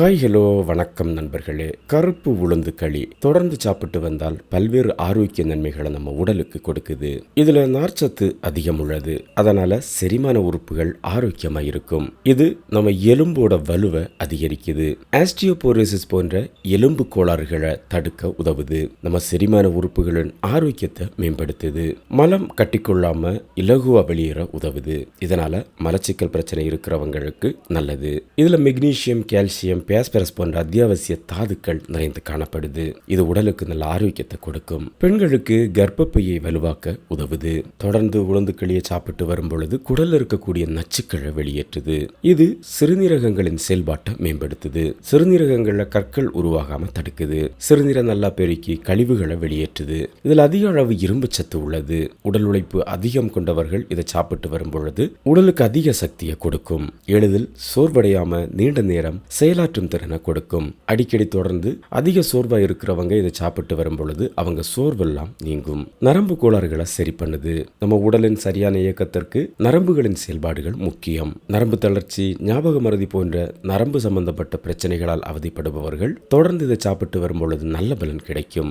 Hi hello வணக்கம் நண்பர்களே. கருப்பு உளுந்து களி தொடர்ந்து சாப்பிட்டு வந்தால் பல்வேறு ஆரோக்கிய நன்மைகளை நம்ம உடலுக்கு கொடுக்குது. இதுல நார்ச்சத்து அதிகம் உள்ளது. அதனால செரிமான உறுப்புகள் ஆரோக்கியமா இருக்கும். இது நம்ம எலும்போட வலுவை அதிகரிக்குது. ஆஸ்டியோபோரோசிஸ் போன்ற எலும்பு கோளாறுகளை தடுக்க உதவுது. நம்ம செரிமான உறுப்புகளின் ஆரோக்கியத்தை மேம்படுத்துது. மலம் கட்டிக்கொள்ளாம இலகுவா வெளியேற உதவுது. இதனால மலச்சிக்கல் பிரச்சனை இருக்கிறவங்களுக்கு நல்லது. இதுல மெக்னீசியம் கால்சியம் பேஸ்பரஸ் போன்ற அத்தியாவசிய தாதுக்கள் நிறைந்து காணப்படுது. இது உடலுக்கு நல்ல ஆரோக்கியத்தை கொடுக்கும். பெண்களுக்கு கர்ப்பப்பையை வலுவாக்க உதவுது. தொடர்ந்து உளுந்து களியை சாப்பிட்டு வரும் பொழுது குடல் இருக்கக்கூடிய நச்சுக்களை வெளியேற்றுது. இது சிறுநீரகங்களின் செயல்பாட்டை மேம்படுத்துது. சிறுநீரகங்கள்ல கற்கள் உருவாகாம தடுக்குது. சிறுநீரை நல்லா பெருக்கி கழிவுகளை வெளியேற்றுது. இதில் அதிக அளவு இரும்பு சத்து உள்ளது. உடல் உழைப்பு அதிகம் கொண்டவர்கள் இதை சாப்பிட்டு வரும் பொழுது உடலுக்கு அதிக சக்தியை கொடுக்கும். எளிதில் சோர்வடையாம நீண்ட நேரம் செயலாற்று மாற்றும் திறனை கொடுக்கும். அடிக்கடி தொடர்ந்து அதிக சோர்வாக இருக்கிறவங்க இதை சாப்பிட்டு வரும் பொழுது அவங்க சோர்வெல்லாம் நீங்கும். நரம்பு கோளாறுகளை சரி பண்ணுது. நம்ம உடலின் சரியான இயக்கத்திற்கு நரம்புகளின் செயல்பாடுகள் முக்கியம். நரம்பு தளர்ச்சி ஞாபக மருதி போன்ற நரம்பு சம்பந்தப்பட்ட பிரச்சனைகளால் அவதிப்படுபவர்கள் தொடர்ந்து இதை சாப்பிட்டு வரும் பொழுது நல்ல பலன் கிடைக்கும்.